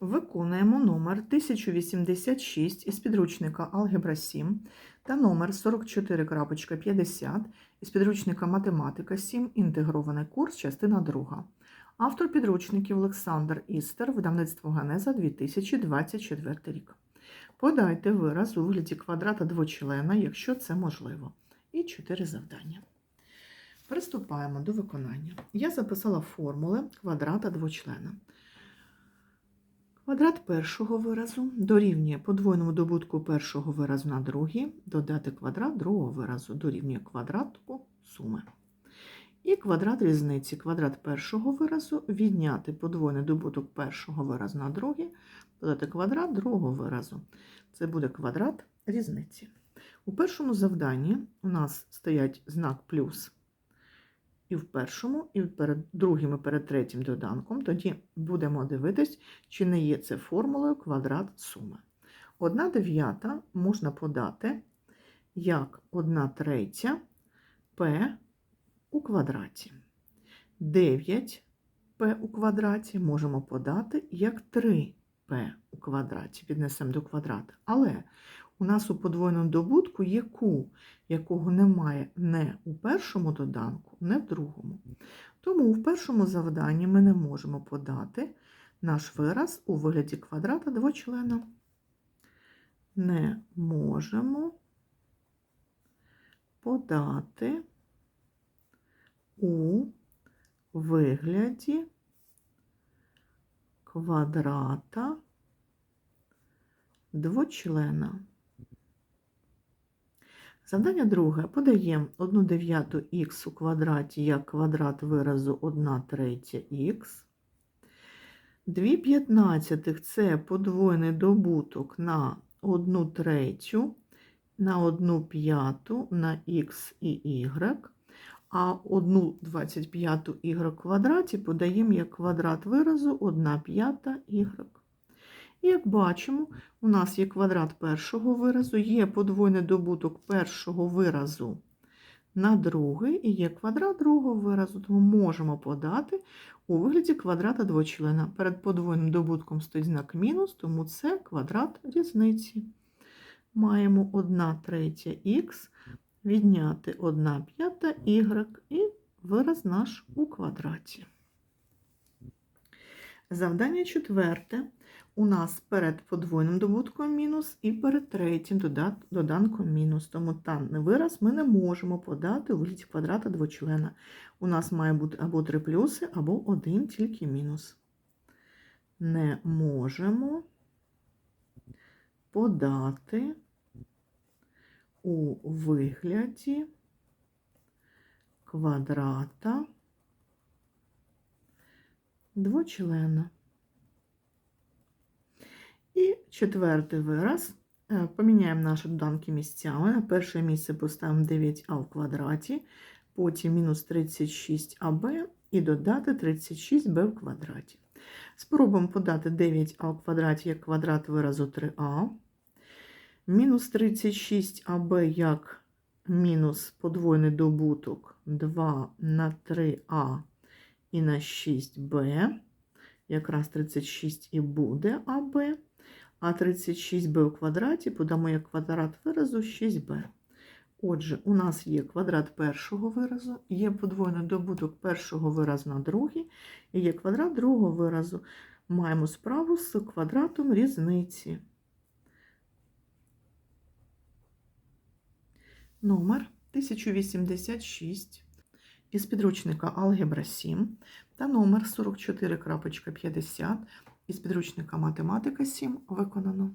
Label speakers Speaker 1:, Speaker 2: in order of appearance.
Speaker 1: Виконуємо номер 1086 із підручника Алгебра 7 та номер 44.50 із підручника Математика 7. Інтегрований курс, частина 2. Автор підручників Олександр Істер, видавництво Генеза 2024 рік. Подайте вираз у вигляді квадрата двочлена, якщо це можливо. І 4 завдання. Приступаємо до виконання. Я записала формули квадрата двочлена. Квадрат першого виразу дорівнює подвойному добутку першого виразу на другий, додати квадрат другого виразу дорівнює квадрату суми. І квадрат різниці. Квадрат першого виразу відняти подвойний добуток першого виразу на другий, додати квадрат другого виразу. Це буде квадрат різниці. У першому завданні у нас стоять знак плюс і в першому, і перед другим, і перед третім доданком, тоді будемо дивитись, чи не є це формулою квадрат суми. Одна дев'ята можна подати як 1 третя p у квадраті. 9 p у квадраті можемо подати як 3 p у квадраті, піднесемо до квадрата. Але у нас у подвойному добутку є q, якого немає не у першому доданку, не в другому. Тому в першому завданні ми не можемо подати наш вираз у вигляді квадрата двочлена. Не можемо подати у вигляді квадрата двочлена. Завдання друге. Подаємо 1 дев'яту х у квадраті як квадрат виразу 1 третя х. 2 п'ятнадцятих – це подвойний добуток на 1 третю, на 1 п'яту, на х і y. А 1 25 y в квадраті подаємо як квадрат виразу 1 п'ята y. І як бачимо, у нас є квадрат першого виразу, є подвойний добуток першого виразу на другий, і є квадрат другого виразу, тому можемо подати у вигляді квадрата двочлена. Перед подвойним добутком стоїть знак мінус, тому це квадрат різниці. Маємо 1 третя х, відняти 1 п'ята y і вираз наш у квадраті. Завдання четверте. У нас перед подвойним добутком мінус і перед третім доданком мінус. Тому даний вираз ми не можемо подати у вигляді квадрата двочлена. У нас має бути або три плюси, або один тільки мінус. Не можемо подати у вигляді квадрата двочлена. І четвертий вираз. Е, поміняємо наші доданки місцями. На перше місце поставимо 9а в квадраті, потім мінус 36аб і додати 36b в квадраті. Спробуємо подати 9а в квадраті як квадрат виразу 3а. Мінус 36аб як мінус подвойний добуток 2 на 3а і на 6b. Якраз 36 і буде АБ. А 36b у квадраті подамо як квадрат виразу 6b. Отже, у нас є квадрат першого виразу, є подвойний добуток першого виразу на другий, і є квадрат другого виразу. Маємо справу з квадратом різниці. Номер 1086 із підручника Алгебра 7 та номер 44.50 із підручника Математика 7 виконано.